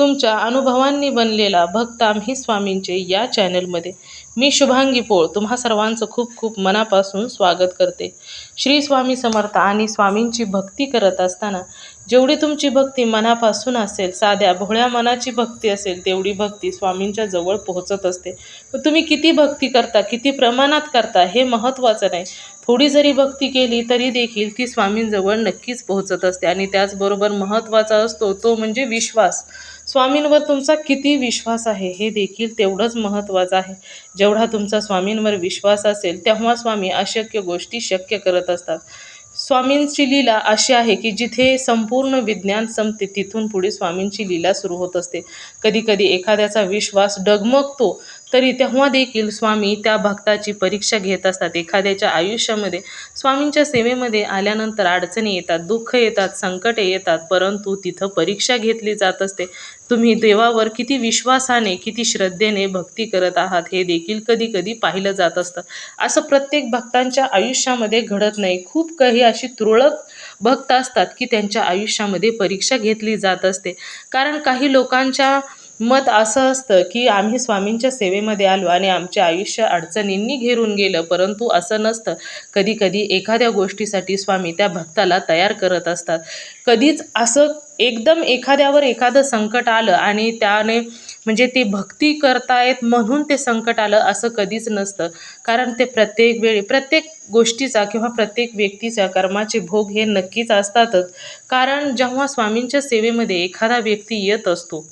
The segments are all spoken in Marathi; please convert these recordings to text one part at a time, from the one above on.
तुमच्या अनुभवांनी बनलेला भक्त स्वामींचे या चॅनलमध्ये. मी शुभांगी पोळ. तुम्हा सर्वांचं खूप खूप मनापासून स्वागत करते. श्री स्वामी समर्थ आणि स्वामींची भक्ती करत असताना जेवढी तुमची भक्ती मनापासून असेल साध्या भोळ्या मनाची भक्ती असेल तेवढी भक्ती स्वामींच्या जवळ पोहोचत असते. तुम्ही किती भक्ती करता किती प्रमाणात करता हे महत्त्वाचं नाही. थोडी जरी भक्ती केली तरी देखील ती स्वामींजवळ नक्कीच पोहोचत असते. आणि त्याचबरोबर महत्त्वाचा असतो तो म्हणजे विश्वास. स्वामींवर तुमचा किती विश्वास आहे हे देखील तेवढंच महत्त्वाचं आहे. जेवढा तुमचा स्वामींवर विश्वास असेल तेव्हा स्वामी अशक्य गोष्टी शक्य करत असतात. स्वामींची लीला अशी आहे की जिथे संपूर्ण विज्ञान संपते तिथून पुढे स्वामींची लीला सुरू होत असते. कधी कधी एखाद्याचा विश्वास डगमगतो तरी तेव्हा देखील स्वामी त्या भक्ताची परीक्षा घेत असतात. एखाद्याच्या आयुष्यामध्ये स्वामींच्या सेवेमध्ये आल्यानंतर अडचणी येतात दुःख येतात संकटे येतात परंतु तिथं परीक्षा घेतली जात असते. तुम्ही देवावर किती विश्वासाने किती श्रद्धेने भक्ती करत आहात हे देखील कधी कधी पाहिलं जात असतं. असं प्रत्येक भक्तांच्या आयुष्यामध्ये घडत नाही. खूप काही अशी तुरळक भक्त असतात की त्यांच्या आयुष्यामध्ये परीक्षा घेतली जात असते. कारण काही लोकांच्या मत असं असतं की आम्ही स्वामींच्या सेवेमध्ये आलो आणि आमचे आयुष्य अडचणींनी घेरून गेलं परंतु असं नसतं. कधी कधी एखाद्या गोष्टीसाठी स्वामी त्या भक्ताला तयार करत असतात. कधीच असं एकदम एखाद्यावर एखादं संकट आलं आणि त्याने म्हणजे ते भक्ती करतायत म्हणून ते संकट आलं असं कधीच नसतं. कारण ते प्रत्येक वेळी प्रत्येक गोष्टीचा किंवा प्रत्येक व्यक्तीचा कर्माचे भोग हे नक्कीच असतातच. कारण जेव्हा स्वामींच्या सेवेमध्ये एखादा व्यक्ती येत असतो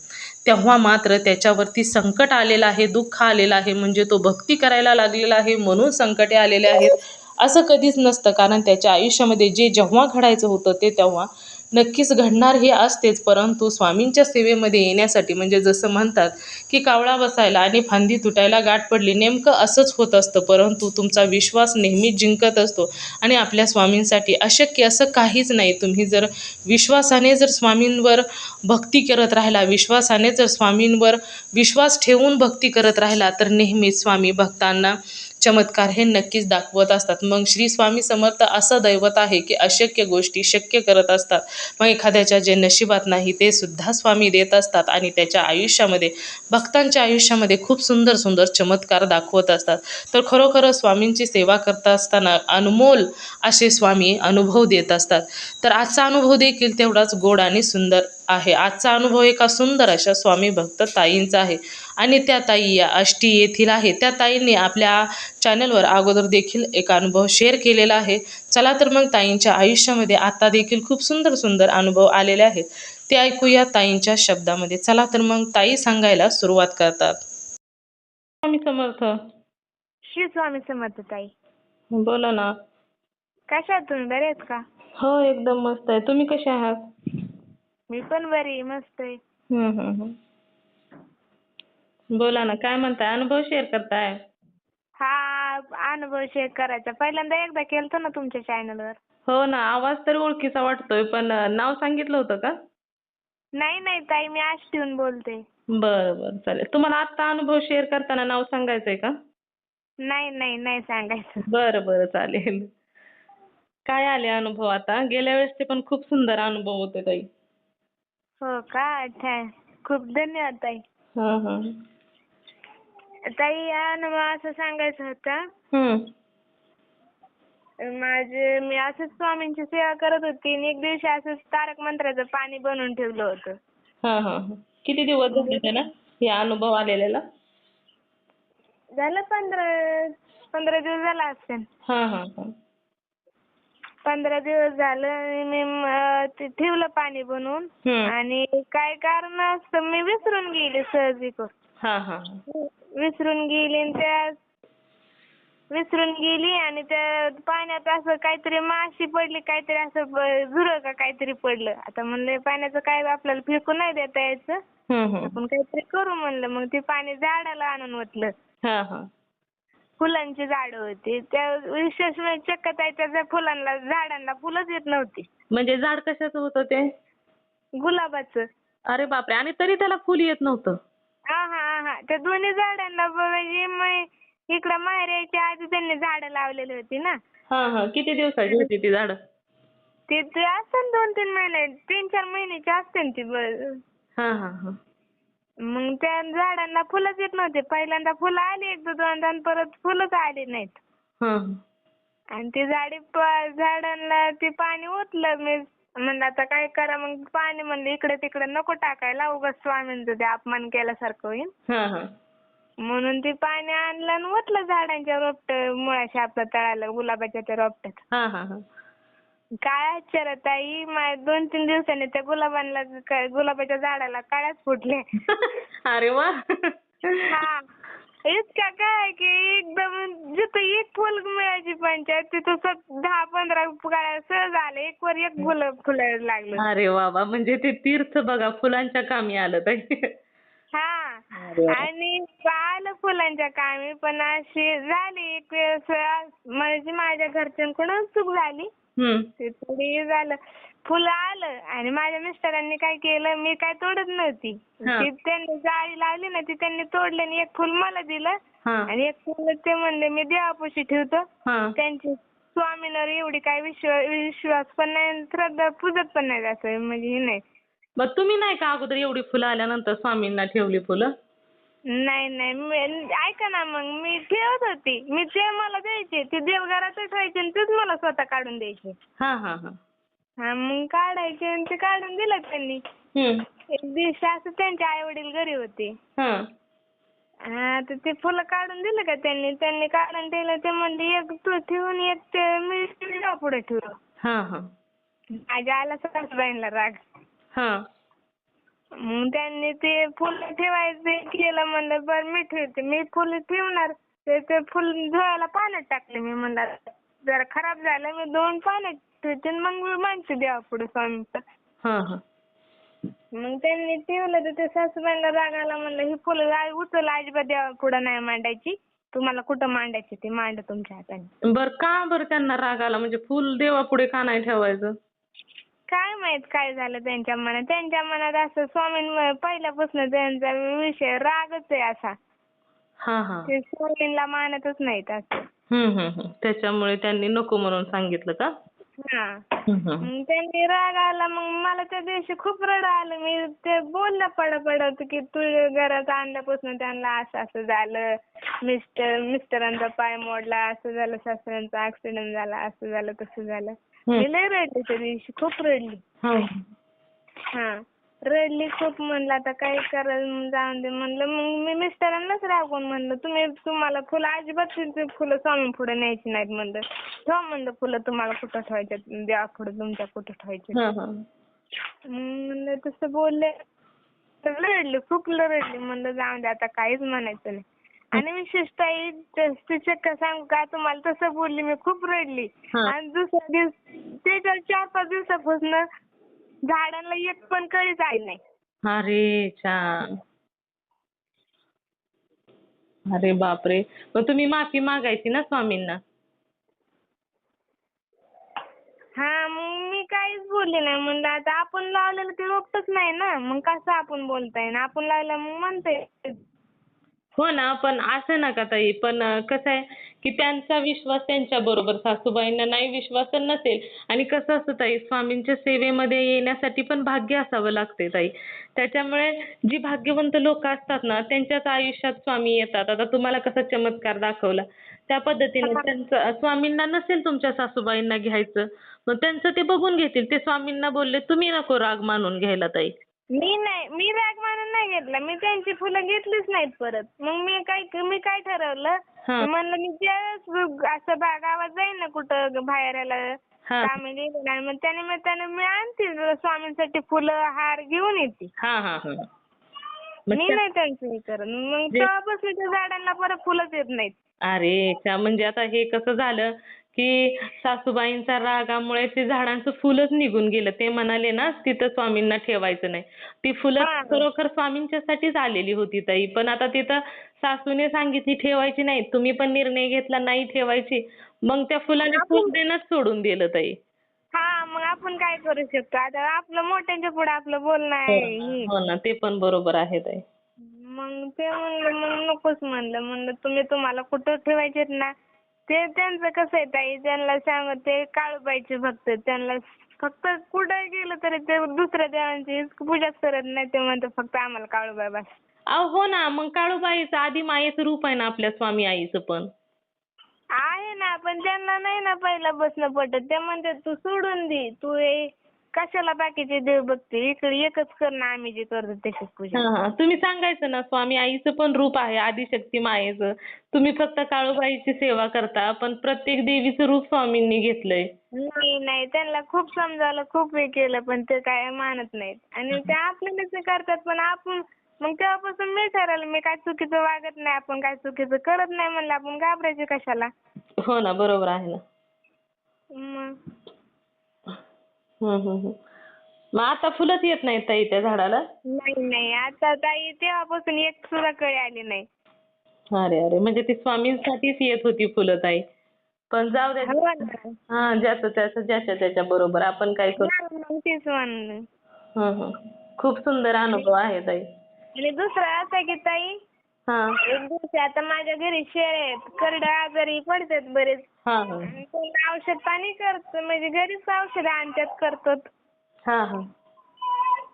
तेव्हा मात्र त्याच्यावरती संकट आलेलं आहे दुःख आलेलं आहे. म्हणजे तो भक्ती करायला लागलेला आहे म्हणून संकटे आलेले आहेत. असं कधीच नसतं. कारण त्याच्या आयुष्यामध्ये जे जेव्हा घडायचं होतं ते तेव्हा नक्कीच घडणार हे असतेच परंतु स्वामींच्या सेवेमध्ये येण्यासाठी म्हणजे जसं म्हणतात की कावळा बसायला आणि फांदी तुटायला गाठ पडली नेमकं असंच होत असतं. परंतु तुमचा विश्वास नेहमीच जिंकत असतो आणि आपल्या स्वामींसाठी अशक्य असं काहीच नाही. तुम्ही जर विश्वासाने जर स्वामींवर भक्ती करत राहिला विश्वासाने जर स्वामींवर विश्वास ठेवून भक्ती करत राहिला तर नेहमीच स्वामी भक्तांना चमत्कार हे नक्कीच दाखवत असतात. मग श्री स्वामी समर्थ असं दैवत आहे की अशक्य गोष्टी शक्य करत असतात. मग एखाद्याच्या जे नशिबात नाही ते सुद्धा स्वामी देत असतात आणि त्याच्या आयुष्यामध्ये भक्तांच्या आयुष्यामध्ये खूप सुंदर सुंदर चमत्कार दाखवत असतात. तर खरोखर स्वामींची सेवा करता असताना अनमोल असे स्वामी अनुभव देत असतात. तर आजचा अनुभव देखील तेवढाच गोड आणि सुंदर आहे. आजचा अनुभव एका सुंदर अशा स्वामी भक्त ताईंचा आहे. आणि त्या ताई या आष्टी येथील आहे. त्या ताईंनी आपल्या चॅनलवर अगोदर देखील एक अनुभव शेअर केलेला आहे. चला तर मग ताईंच्या आयुष्यामध्ये आता देखील खूप सुंदर सुंदर अनुभव आलेले आहेत. ते ऐकूया ताईंच्या शब्दामध्ये. चला तर मग ताई सांगायला सुरुवात करतात. स्वामी समर्थ. श्री स्वामी समर्थ ताई. बोला ना. कशा आहात तुम्ही? बरे आहेत का? हो एकदम मस्त आहे. तुम्ही कसे आहात? मी पण बरी मस्त आहे. हम्म, हम्म, हम्म. बोला ना काय म्हणताय अनुभव शेअर करताय? हा अनुभव शेअर करायचा. पहिल्यांदा एकदा केलतो ना तुमच्या चॅनलवर हो ना आवाज तरी ओळखीचा वाटतोय पण अं, नाव सांगितलं होतं का? नाही नाही ताई मी आष्टीहून बोलते. बरं बरं चालेल. तुम्हाला आत्ता अनुभव शेअर करताना नाव सांगायचंय का? नाही नाही नाही सांगायचं. बरं बरं चालेल. काय आले अनुभव आता? गेल्या वेळेसचे पण खूप सुंदर अनुभव होते ताई. हो का? थँक खूप धन्यवाद ताई. हं हं. ताई अनुभव असं सांगायचं होतं. माझे मी असंच स्वामींची सेवा करत होती आणि एक दिवशी असंच तारक मंत्राचं पाणी बनवून ठेवलं होतं. हं हं हं. किती दिवस झाले त्याला हे अनुभव आलेला झालं पंधरा पंधरा दिवस झाला असेल. हां हां हां. पंधरा दिवस झालं आणि मी म- ते ठेवलं पाणी बनवून. आणि काय कारण असतं मी विसरून गेले सहजिक हां हां हां. विसरून गेले आणि त्या विसरून गेली आणि त्या पाण्यात असं काहीतरी माशी पडली काहीतरी असं झुरळ का काहीतरी पडलं आता म्हणलं पाण्याचं काय आपल्याला फेकून नाही देता यायचं हम्म, हम्म. आपण काहीतरी करू म्हणलं मग ते पाणी झाडाला आणून ओतलं हा हा फुलांची झाडं होती. त्या विशेष म्हणजे चक्क त्या फुलांना झाडांना फुलंच येत नव्हती. म्हणजे झाड कशाचं होतं ते? गुलाबाचं. अरे बापरे आणि तरी त्याला फुल येत नव्हतं. हा हा हा. त्या दोन्ही झाडांना ब- म्हणजे मै- इकडं माहेर यायच्या आधी त्यांनी झाडं लावलेली होती ना. हा हा. किती दिवसाची होती ती झाड? ते ते दोन तीन महिने. तीन चार महिन्याची असतील ती ब- हा हा हा. मग त्या झाडांना फुलंच येत नव्हते. पहिल्यांदा फुलं आली एक दोनदा आणि परत फुलंच आली नाहीत. हा. आणि ती झाडी प- झाडांना ते पाणी ओतलं मी म्हणलं आता काय करा? मग पाणी म्हणलं इकडे तिकडे नको टाकायला उगाच स्वामींचं ते अपमान केल्यासारखं होईल. हा हा. म्हणून ते पाणी आणलं आणि ओतलं झाडांच्या रोपट मुळाशी आपल्या तळाला गुलाबाच्या त्या रोपट्यात. हा हा हा. काय आश्चर्य ताई? मा- दोन तीन दिवसांनी त्या गुलाबांना गुलाबाच्या झाडाला काळ्याच फुटले. अरे वा. हा. इतका काय की एकदम जिथं एक फुल मिळायची पंचायत तिथं सत- दहा पंधरा काळ्या सहज आले. एक वर एक फुलं फुलायला लागलं. अरे बाबा म्हणजे ते तीर्थ बघा फुलांच्या कामी आलं ताई. हा. अरे वा. आणि आलं फुलांच्या कामी पण अशी झाली एक वेळेस अ- म्हणजे माझ्या घरच्यांकडून चूक झाली. ते थोडी झालं. फुलं आलं आणि माझ्या मिस्टरांनी काय केलं मी काय तोडत नव्हती. हा. ती त्यांनी जाळी लावली ना ती त्यांनी तोडली आणि एक फुल मला दिलं. हा. आणि एक फुल ते म्हणले मी देवापाशी ठेवतो. हा. त्यांची स्वामींवर एवढी काय विश्वास विश्वास पण नाही श्रद्धा पूजत पण नाही असं म्हणजे हे नाही. मग तुम्ही नाही का अगोदर एवढी फुलं आल्यानंतर स्वामींना ठेवली फुलं? नाही नाही मी- ऐका ना मग मी ठेवत होती. मी ते मला द्यायचे ते देवघरात ठेवायचे आणि तेच मला स्वतः काढून द्यायचे. हा हा हा. हा मग काढायचे आणि ते काढून दिलं त्यांनी. हम्म. एक दिवशी असं त्यांचे आई वडील घरी होते. हा. हा तर ते फुलं काढून दिलं का त्यांनी? त्यांनी काढून दिलं ते म्हणले एक तू ठेवून एक ते मी पुढे ठेवलं हा हा. माझ्या आला सासूबाईंना राग. हा. मग त्यांनी ते फुलं ठेवायचे केलं म्हणलं बरं मी ठेवते. मी फुलं ठेवणार. ते ते फुल धुवायला पाण्यात टाकले मी म्हणलं जरा खराब झालं मी दोन पाण्यात ठेवते आणि मग मी माणसं द्यावं पुढे स्वामीचं हा हा. मग त्यांनी ठेवलं तर ते सासूबाईंना राग आला म्हणलं ही फुलं उचल अजिबात देवा पुढं नाही मांडायची. तुम्हाला कुठं मांडायची ते मांडा तुमच्या हाताने. बर का बरं त्यांना राग आला म्हणजे फुल देवापुढे का नाही ठेवायचं? काय माहीत काय झालं त्यांच्या मनात? त्यांच्या मनात असं स्वामीं पहिल्यापासून त्यांचा विषय रागच आहे असा. हा हा. ते स्वामींना मानतच नाहीत असं. हम्म हम्म हम्म. त्याच्यामुळे त्यांनी नको म्हणून सांगितलं का? हा. हम्म हम्म. मग त्यांनी राग आला मग मला त्या दिवशी खूप रड आलं. मी ते बोललं पड पडत की तुझ्या घरात आणल्यापासून त्यांना असं असं झालं. मिस्टर मिस्टरांचा पाय मोडला. असं झालं सासऱ्यांचा ऍक्सिडेंट झाला. असं झालं तसं झालं. मी लय रडली त्या दिवशी खूप रडली. हा. हा. रडली खूप म्हणलं आता काय करायला जाऊन दे म्हणलं. मग मी मिस्टरांनाच रागवून म्हणलं तुम्ही तुम्हाला फुलं अजिबात ते फुलं स्वामी पुढे न्यायची नाहीत म्हणलं. ठेवा म्हणलं फुलं तुम्हाला कुठं ठेवायचे द्या पुढे तुमच्या कुठं ठेवायचे मग म्हणलं तसं बोलले. तर रडली खूप रडली. म्हणलं जाऊन दे आता काहीच म्हणायचं नाही. आणि विशेषतः तिच्या का सांगू का तुम्हाला तसं बोलली मी खूप रडली. आणि दुसऱ्या चार पाच दिवसापासून झाडांना एक पण कळीच आली नाही. अरे छान अरे बापरे. मग तुम्ही माफी मागायची ना स्वामींना? हा मग मी काहीच बोलले नाही. म्हणलं आता आपण लावलेलं ते रोपटच नाही ना. मग कसं आपण बोलता येईल आपण लावलं मग म्हणता येईल हो ना पण असं नका ताई. पण कसं आहे? की त्यांचा विश्वास त्यांच्या बरोबर सासूबाईंना नाही विश्वास तर नसेल. आणि कसं असतं ताई स्वामींच्या सेवेमध्ये येण्यासाठी पण भाग्य असावं लागते ताई. त्याच्यामुळे जी भाग्यवंत लोक असतात ना त्यांच्याच आयुष्यात स्वामी येतात. आता तुम्हाला कसा चमत्कार दाखवला. त्या पद्धतीने त्यांचं स्वामींना नसेल तुमच्या सासूबाईंना घ्यायचं. मग त्यांचं ते बघून घेतील. ते स्वामींना बोलले तुम्ही नको राग मानून घ्यायला ताई. मी नाही मी राग मानून नाही घेतला. मी त्यांची फुलं घेतलीच नाहीत परत. मग मी काय मी काय ठरवलं. म्हणलं मी ज्यावेळेस असं बा- गावात जाईन ना कुठं बाहेरला कामी नाही मग त्या निमित्तानं मी आणते स्वामींसाठी फुलं हार घेऊन येते. हा हा हा. मी नाही त्यांचं हे करत. मग तेव्हापासून त्या झाडांना परत फुलंच येत नाहीत. अरे म्हणजे आता हे कसं झालं? की सासूबाईंचा रागामुळे ते झाडांचं फुलच निघून गेलं. ते म्हणाले ना तिथं स्वामींना ठेवायचं नाही. ती फुलं हा. खरोखर स्वामींच्यासाठीच आलेली होती ताई. पण आता तिथं सासूने सांगितली ठेवायची नाही. तुम्ही पण निर्णय घेतला नाही ठेवायची. मग त्या फुलाने फुल देणंच सोडून दिलं ताई. हा मग आपण काय करू शकतो? आता आपलं मोठ्यांच्या पुढे आपलं बोलणं आहे हे. हो ना ते पण बरोबर आहे ताई. मग ते म्हणलं मग नकोच म्हणलं. म्हणलं तुम्ही तुम्हाला कुठं ठेवायचे ना? ते त्यांचं कसं आहे ताई त्यांना सांग ते काळूबाईचे भक्त त्यांना फक्त कुठं गेलं तरी ते दुसऱ्या देवांची पूजाच करत नाही ते म्हणतात फक्त आम्हाला काळूबाई बस. अहो हो ना मग काळूबाईचं आधी मायेचं रूप आहे ना आपल्या स्वामी आईचं पण. आहे ना पण त्यांना नाही ना पहिला बसणं पटत. ते म्हणतात तू सोडून दे तू हे कशाला बाकीचे देव बघते इकडे एकच कर ना आम्ही जे करतो तशीच पूजा. हा हा. तुम्ही सांगायचं ना स्वामी आईचं पण रूप आहे आदिशक्ती मायेचं. तुम्ही फक्त काळूबाईची सेवा करता पण प्रत्येक देवीचं रूप स्वामींनी घेतलंय. नाही नाही. त्यांना खूप समजावलं खूप हे केलं पण ते काय मानत नाहीत. आणि ते आपल्यालाच हे करतात पण आपण मग तेव्हापासून मी ठरवलं मी काय चुकीचं वागत नाही आपण काय चुकीचं करत नाही म्हणलं आपण घाबरायचे कशाला? हो ना बरोबर आहे ना. मग. मग आता फुलंच येत नाहीत ताई त्या झाडाला? नाही नाही. आता ताई तेव्हापासून एक सुद्धा कळी आली नाही. अरे अरे. म्हणजे ती स्वामींसाठीच येत होती फुलं ताई. पण जाऊ द्या हो ना. हा ज्याचं त्याचं ज्याच्या त्याच्या बरोबर. आपण काय करू? मग तेच म्हणलं. हं, हं. खूप सुंदर अनुभव आहे ताई. आणि दुसरं असं आहे की ताई हा. एक दिवशी आता माझ्या घरी शेळ्या आहेत. करड्या आजारी पडतात बरेच. हा हा. आणि त्यांना औषध पाणी करतो म्हणजे घरीच औषध आणतात करतात. हा हा.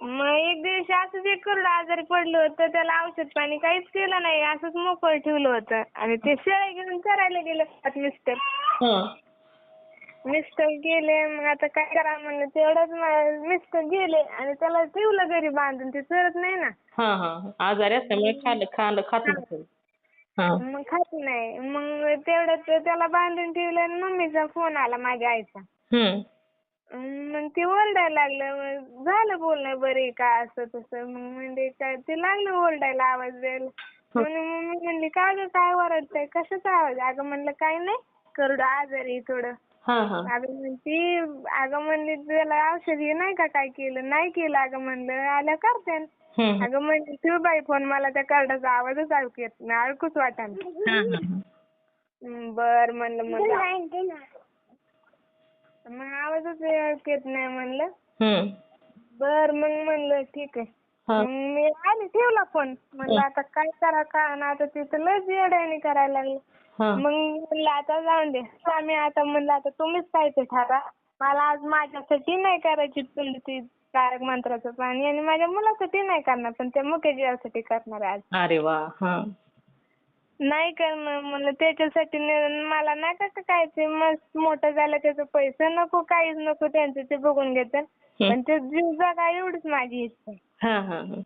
मग एक दिवशी असंच एक करडं आजारी पडलं होतं त्याला औषध पाणी काहीच केलं नाही. असंच मोकळं ठेवलं होतं. आणि ते शेळ्या घेऊन चरायला गेले मिस्टर. हं. मिस्टर गेले मग आता काय करा म्हणलं तेवढंच मिस्टर गेले आणि त्याला ठेवलं घरी बांधून. ते चरत नाही ना. हा हा आजारी असल्यामुळे खाल्लं खाल्लं खात नसेल हा. मग खात नाही. मग तेवढ्यात त्याला बांधून ठेवलं आणि मम्मीचा फोन आला माझ्या आईचा. हम्म. मग ते ओरडायला लागलं. मग झालं बोलणं बरे का? असं तसं. मग म्हणजे काय ते लागलं ओरडायला आवाज द्यायला. म्हणून मम्मी म्हणली का गं? काय ओरडताय? कशाचा आवाज? अगं म्हणलं काय नाही. करडं आजारी थोडं. हा हा. अगं म्हणती अगं म्हणली त्याला औषध हे नाही का काय केलं? नाही केलं. अगं म्हणलं आल्या करते. अगं म्हणली ठेव बाई फोन मला त्या कार्डाचा आवाजच ऐकू येत नाही. ऐकूच वाटाना. बर म्हणलं मग. मग आवाजच ऐकू येत नाही म्हणलं. बर मग म्हणलं ठीक आहे. मग मी आली ठेवला फोन. म्हणलं आता काय करा का ना आता तिथं लयच येड्याने करायला लागलं. मग म्हणलं आता जाऊन दे. स्वामी आता म्हणलं आता तुम्हीच काय ते ठरा मला आज माझ्यासाठी नाही करायची तुमची तारक मंत्राचं पाणी आणि माझ्या मुलासाठी नाही करणार पण त्या जीवासाठी करणार आहे आज. अरे वा हा. नाही करणार म्हणलं त्याच्यासाठी न- मला नका का काय ते मस्त मोठं झालं त्याचं पैसे नको काहीच नको त्यांचं ते बघून घेतात. पण ते जीव जगा एवढीच माझी इच्छा आहे. हा हा हा.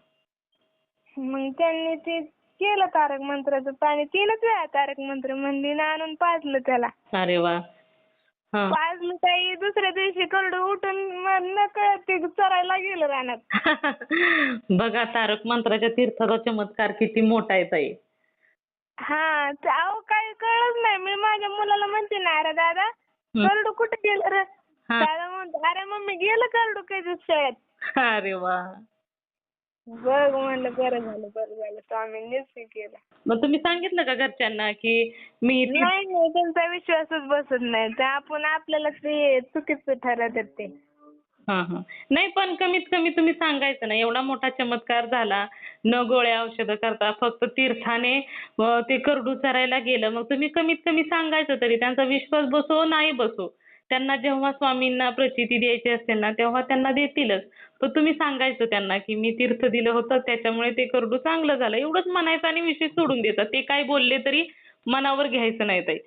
मग त्यांनी ते केलं तारक मंत्राचं पाणी तीनच वेळा तारक मंत्र म्हणली आणून पाजलं त्याला. अरे वा. हा. पाजलं काही दुसऱ्या दिवशी करडं उठून नकळत ते चरायला गेलं रानात. बघा तारक मंत्राच्या तीर्थाचा चमत्कार किती मोठा आहे ताई. हा ते अहो काही कळलंच नाही. मी माझ्या मुलाला म्हणते ना अरे दादा करडू कुठे गेलं रे. दादा म्हणतो अरे मम्मी गेलं करडू काही शाळेत अरे वा. बघ म्हणलं बरं झालं बरं झालं. स्वामींनीच हे केलं. मग तुम्ही सांगितलं का घरच्यांना की मी नाही नाही त्यांचा विश्वासच बसत नाही. ते आपण आपल्याला ते चुकीचं ठरवतात ते. हा हा. नाही पण कमीत कमी तुम्ही सांगायचं ना एवढा मोठा चमत्कार झाला न गोळ्या औषधं करता फक्त तीर्थाने अं, ते करडू चरायला गेलं मग तुम्ही कमीत कमी सांगायचं तरी त्यांचा विश्वास बसो नाही बसो. त्यांना जेव्हा स्वामींना प्रचिती द्यायची असेल ना तेव्हा त्यांना देतीलच. पण तुम्ही सांगायचं त्यांना की मी तीर्थ दिलं होतं त्याच्यामुळे ते करडू चांगलं झालं. एवढंच म्हणायचं आणि विषय सोडून देतात. ते काय बोलले तरी मनावर घ्यायचं नाही ताई.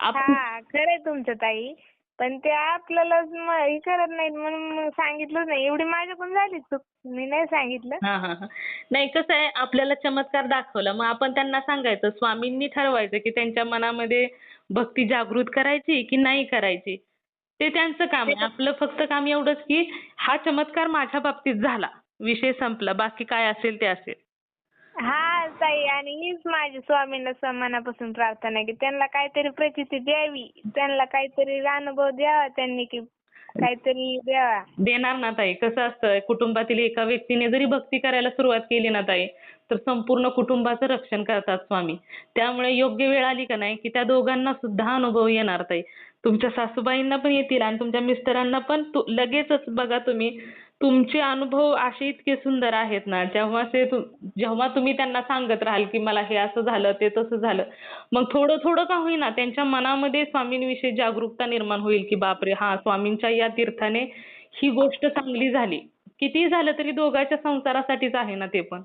आपण हा खरंय तुमचं ताई. पण ते आपल्याला हे करत नाहीत म्हणून मग सांगितलंच नाही. एवढी माझ्याकडून झाली चूक. मी नाही सांगितलं. हा हा हा. नाही कसं आहे आपल्याला चमत्कार दाखवला. मग आपण त्यांना सांगायचं स्वामींनी ठरवायचं की त्यांच्या मनामध्ये भक्ती जागृत करायची की नाही करायची? ते त्यांचं काम आहे. आपलं फक्त काम एवढंच की हा चमत्कार माझ्या बाबतीत झाला. विषय संपला. बाकी काय असेल ते असेल. हा ताई. आणि हीच माझी स्वामींना स- मनापासून प्रार्थना आहे की त्यांना काहीतरी प्रचिती द्यावी. त्यांना काहीतरी अनुभव द्यावा त्यांनी की काहीतरी द्यावा. देणार ना ताई. कसं असतं कुटुंबातील एका व्यक्तीने जरी भक्ती करायला सुरुवात केली ना ताई तर संपूर्ण कुटुंबाचं रक्षण करतात स्वामी. त्यामुळे योग्य वेळ आली का नाही की त्या दोघांना सुद्धा अनुभव येणार ताई. तुमच्या सासूबाईंना पण येतील आणि तुमच्या मिस्टरांना पण तु- लगेचच बघा तुम्ही. तुमचे अनुभव असे इतके सुंदर आहेत ना जेव्हा ते तु- जेव्हा तुम्ही त्यांना सांगत राहाल की मला हे असं झालं ते तसं झालं मग थोडं थोडं का होईना त्यांच्या मनामध्ये स्वामींविषयी जागरूकता निर्माण होईल की बापरे हा स्वामींच्या या तीर्थाने ही गोष्ट चांगली झाली. कितीही झालं तरी दोघांच्या संसारासाठीच आहे ना ते पण.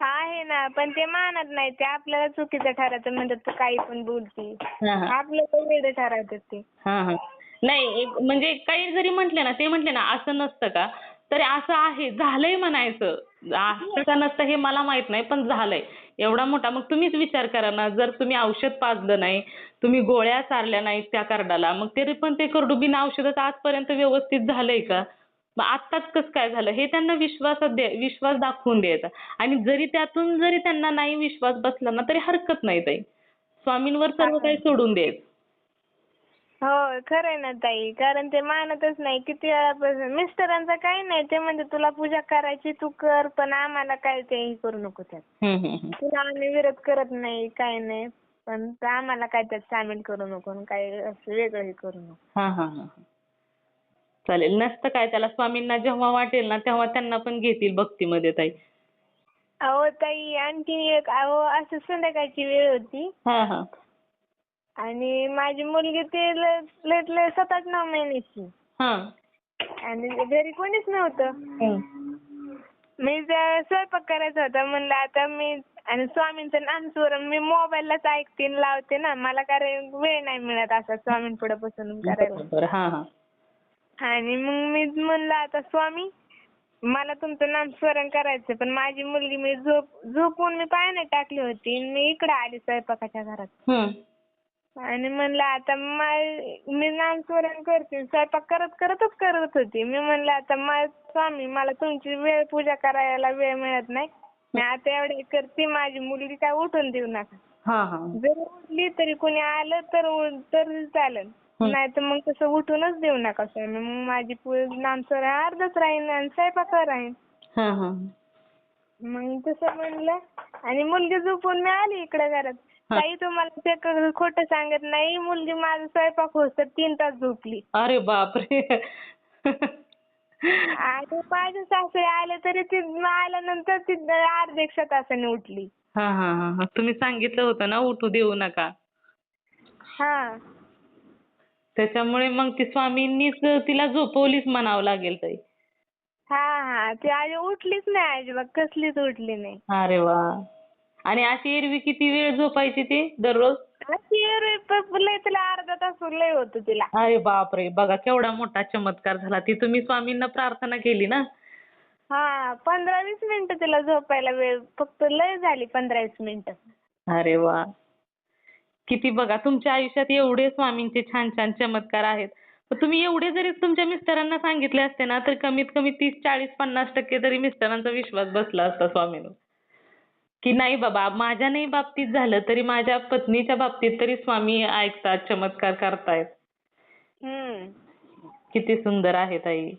आहे ना पण ते मानत नाही. ते आपल्याला चुकीचं ठरवतं म्हणतात तू काही पण बोलती. हा हा. आपल्याला वेळ ठरवतात ते. हा हा. नाही एक म्हणजे काही जरी म्हटले ना ते म्हटले ना असं नसतं का? तरी असं आहे. झालंय म्हणायचं. असतं का नसतं हे मला माहीत नाही पण झालंय. एवढा मोठा मग तुम्हीच विचार करा ना. जर तुम्ही औषध पाजलं नाही तुम्ही गोळ्या चारल्या नाहीत त्या कार्डाला मग तरी पण ते करडू बिना औषधाचं आजपर्यंत व्यवस्थित झालंय का? मग आत्ताच कसं काय झालं? हे त्यांना विश्वासात द्या विश्वास दाखवून द्यायचा. आणि जरी त्यातून जरी त्यांना नाही विश्वास बसला ना तरी हरकत नाही ताई. स्वामींवर सर्व काही सोडून द्यायचं. हो खरंय ना ताई. कारण ते मानतच नाही. किती वेळापासून मिस्टरांचं काही नाही. ते म्हणजे तुला पूजा करायची तू कर पण आम्हाला काय ते हे करू नको त्यात. हम्म हम्म हम्म. तुला आम्ही विरोध करत नाही काय नाही. पण ते आम्हाला काय त्यात सामील करू नको आणि काय असं वेगळं हे करू नको. हा हा हा हा. चालेल. नसतं काय त्याला स्वामींना जेव्हा वाटेल ना तेव्हा त्यांना पण घेतील भक्तीमध्ये ताई. अहो ताई आणखी एक अहो असं संध्याकाळची वेळ होती. हा हा. आणि माझी मुलगी ते ल- लय लय सात आठ नऊ महिन्याची. हा. आणि घरी कोणीच नव्हतं. मी स्वयंपाक करायचा होता. म्हणलं आता मी आणि स्वामींचं नामस्मरण मी मोबाईललाच ऐकते आणि लावते ना. मला काय वेळ नाही मिळत असा स्वामींपुढे बसून करायला. बरोबर हा हा. आणि मग मी म्हणलं आता स्वामी मला तुमचं नामस्मरण करायचं पण माझी मुलगी मी झोप झोपून मी पायाने टाकली होती मी इकडे आली स्वयंपाकाच्या घरात. हम्म. आणि म्हणलं आता मा- मी नामस्मरण करते स्वयंपाक करत करतच करत होती. मी म्हणलं आता मा स्वामी मला तुमची वेळ पूजा करायला वेळ मिळत नाही. मी आता एवढे करते माझी मुलगी काय उठून देऊ नका. हा हा. जर उठली तरी कोणी आलं तर उ- तर चालेल. नाही तर मग तसं उठूनच देऊ नका स्वामी. मग माझी पू- नामस्मरण अर्धच राहीन आणि स्वयंपाकावर राहीन. हा हा. मग तसं म्हणलं. आणि मुलगी झोपून मी आली इकडे घरात. ताई तुम्हाला ते खोटं सांगत नाही. मुलगी माझा स्वयंपाक होत तीन तास झोपली. अरे बापरे. आणि माझे सासरे आले तरी ती आल्यानंतर ती अर्ध्या एकशे तासाने उठली. हा हा. तुम्ही सांगितलं होतं ना उठू देऊ नका. हा. त्याच्यामुळे मग ती स्वामींनीच तिला झोपवलीच म्हणावं लागेल ताई. हा हा. ती आधी उठलीच नाही अजिबात कसलीच उठली नाही. अरे वा. आणि अशी एरवी किती वेळ झोपायची ती? दररोज? अशी एरवी प- लय तिला अर्धा तास लय होत तिला. अरे बापरे. बघा केवढा मोठा चमत्कार झाला. ती तुम्ही स्वामींना प्रार्थना केली ना? हा पंधरा वीस मिनिटं तिला झोपायला वेळ. फक्त लय झाली पंधरा वीस मिनिटं. अरे वा. किती बघा तुमच्या आयुष्यात एवढे स्वामींचे छान छान चमत्कार आहेत. पण तुम्ही एवढे जरी तुमच्या मिस्टरांना सांगितले असते ना तर कमीत कमी तीस चाळीस पन्नास टक्के तरी मिस्टरांचा विश्वास बसला असता स्वामींवर. की नाही बाबा माझ्या नाही बाबतीत झालं तरी माझ्या पत्नीच्या बाबतीत तरी स्वामी ऐकतात चमत्कार करतायत. किती सुंदर आहे ताई.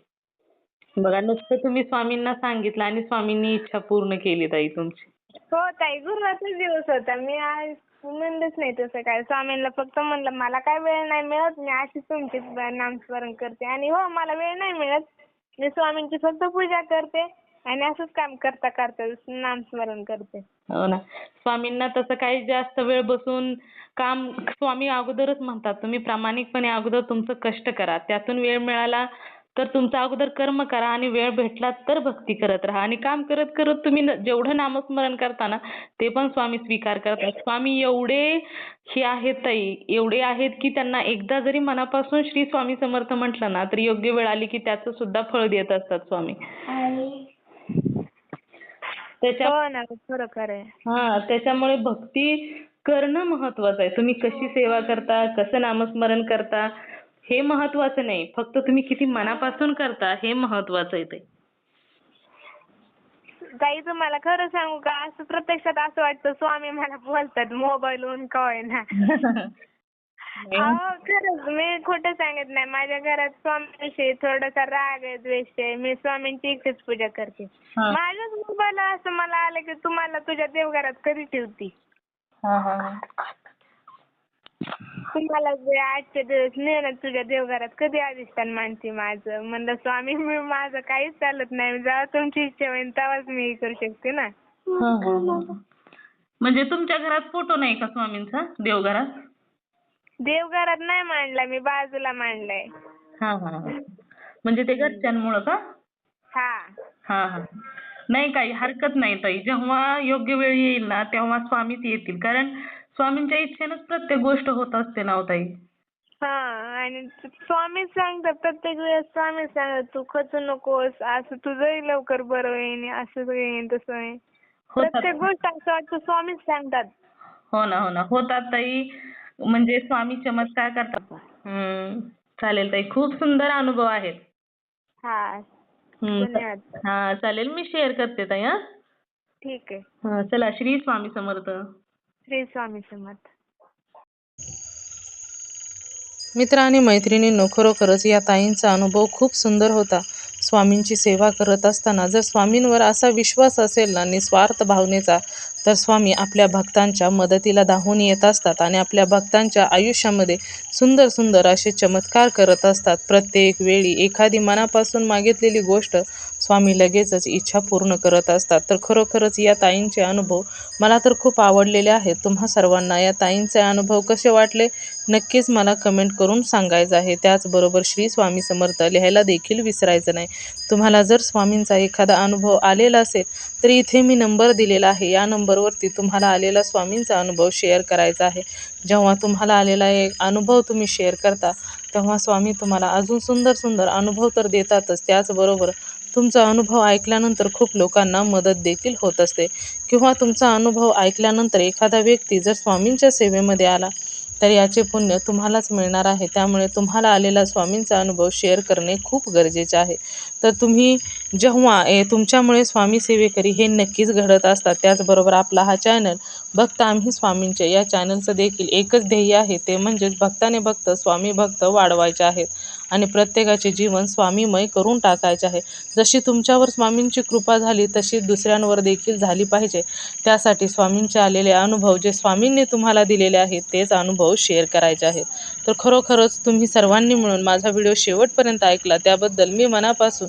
बघा नुसतं तुम्ही स्वामींना सांगितलं आणि स्वामींनी इच्छा पूर्ण केली ताई तुमची. हो ताई गुरुवारचाच दिवस होता. मी आज म्हणलंच नाही तसं काय. स्वामींना फक्त म्हणलं मला काय वेळ नाही मिळत मी अशीच तुमची नामस्मरण करते. आणि हो मला वेळ नाही मिळत. मी स्वामींची फक्त पूजा करते आणि असंच काम करता करता नामस्मरण करते. हो ना. स्वामींना तसं काही जास्त वेळ बसून काम स्वामी अगोदरच म्हणतात. तुम्ही प्रामाणिकपणे अगोदर तुमचं कष्ट करा. त्यातून वेळ मिळाला तर तुमचं अगोदर कर्म करा आणि वेळ भेटला तर भक्ती करत राहा. आणि काम करत करत तुम्ही जेवढं नामस्मरण करता ना ते पण स्वामी स्वीकार करतात. स्वामी एवढे हे आहेत ताई एवढे आहेत की त्यांना एकदा जरी मनापासून श्री स्वामी समर्थ म्हटलं ना तर योग्य वेळ आली की त्याचं सुद्धा फळ देत असतात स्वामी. त्याच्या हो हा त्याच्यामुळे भक्ती करणं महत्वाचं आहे. तुम्ही कशी सेवा करता कसं नामस्मरण करता हे महत्वाचं नाही. फक्त तुम्ही किती मनापासून करता हे महत्वाचं आहे ते. ताई तुम्हाला खरं सांगू का? असं प्रत्यक्षात असं वाटतं स्वामी मला बोलतात मोबाईलवरून काय ना. अहो खरंच मी खोटं सांगत नाही. माझ्या घरात स्वामीविषयी थोडासा राग आहे द्वेष आहे. मी स्वामींची एकटीच पूजा करते. हा. माझ्याच मोबाईल असं मला आलं की तुम्हाला तुझ्या देवघरात कधी ठेवती? हा हा हा. तुम्हाला जे आजचे दिवस नेलं तुझ्या देवघरात कधी अधिष्ठान मानते माझं? म्हणलं स्वामी मी माझं काहीच चालत नाही. जेव्हा तुमची इच्छा होईल तेव्हाच मी हे करू शकते ना. हा, हा, हा. म्हणजे तुमच्या घरात फोटो नाही का स्वामींचा देवघरात? देवघरात नाही मांडला मी बाजूला मांडलाय. हा हा हा. म्हणजे ते घरच्यांमुळं का? हा. हा हा. नाही काही हरकत नाही ताई. जेव्हा योग्य वेळ येईल ना तेव्हा स्वामीच येतील. कारण स्वामींच्या इच्छेनंच प्रत्येक गोष्ट होत असते ना हो ताई? हा आणि स्वामीच सांगतात प्रत्येक वेळेस स्वामीच सांगतात तू खचू नकोस असं तुझंही लवकर बरं होईन असं होईन तसं होईन. प्रत्येक गोष्ट असं वाटतं स्वामीच सांगतात. हो ना हो ना. होतात ताई. म्हणजे स्वामी चमत्कार करतात. हम्म. चालेल ताई. खूप सुंदर अनुभव आहेत. हा. हम्म. धन्यवाद. हा चालेल. मी शेअर करते ताई हा. ठीक आहे. हा, चला श्री स्वामी समर्थ. श्री स्वामी समर्थ. मित्र आणि मैत्रिणींनो खरोखरच या ताईंचा अनुभव खूप सुंदर होता. स्वामींची सेवा करत असताना जर स्वामींवर असा विश्वास असेल ना निस्वार्थ भावनेचा तर स्वामी आपल्या भक्तांच्या मदतीला धावून येत असतात आणि आपल्या भक्तांच्या आयुष्यामध्ये सुंदर सुंदर असे चमत्कार करत असतात. प्रत्येक वेळी एखादी मनापासून मागितलेली गोष्ट स्वामी लगेचच इच्छा पूर्ण करत असतात. तर खरोखरच या ताईंचे अनुभव मला तर खूप आवडलेले आहेत. तुम्हा सर्वांना या ताईंचे अनुभव कसे वाटले? नक्कीच मला कमेंट करून सांगायचं आहे. त्याचबरोबर श्री स्वामी समर्थ लिहायला देखील विसरायचं नाही. तुम्हाला जर स्वामींचा एखादा अनुभव आलेला असेल तर इथे मी नंबर दिलेला आहे. या नंबरवरती तुम्हाला आलेला स्वामींचा अनुभव शेअर करायचा आहे. जेव्हा तुम्हाला आलेला एक अनुभव तुम्ही शेअर करता तेव्हा स्वामी तुम्हाला अजून सुंदर सुंदर अनुभव तर देतातच. त्याचबरोबर तुमचा अनुभव ऐकल्यानंतर खूप लोकांना मदत देखील होत असते. किंवा तुमचा अनुभव ऐकल्यानंतर एखादा व्यक्ती जर स्वामींच्या सेवेमध्ये आला तर याचे पुण्य तुम्हालाच मिळणार आहे. त्यामुळे तुम्हाला आलेला स्वामींचा अनुभव शेअर करणे खूप गरजेचे आहे. तर तुम्ही जेव्हा ए तुमच्यामुळे स्वामी सेवेकरी हे नक्कीच घडत असतात. त्याचबरोबर आपला हा चॅनल भक्त आम्ही स्वामींचे. या चॅनलचं देखील एकच ध्येय आहे. ते म्हणजेच भक्ताने भक्त स्वामी भक्त वाढवायचे आहेत आणि प्रत्येकाचे जीवन स्वामीमय करून टाकायचे आहे. जशी तुमच्यावर स्वामींची कृपा झाली तशी दुसऱ्यांवर देखील झाली पाहिजे. त्यासाठी स्वामींचे आलेले अनुभव जे स्वामींनी तुम्हाला दिलेले आहेत तेच अनुभव शेअर करायचे आहेत. तर खरोखरच तुम्ही सर्वांनी मिळून माझा व्हिडिओ शेवटपर्यंत ऐकला. त्याबद्दल मी मनापासून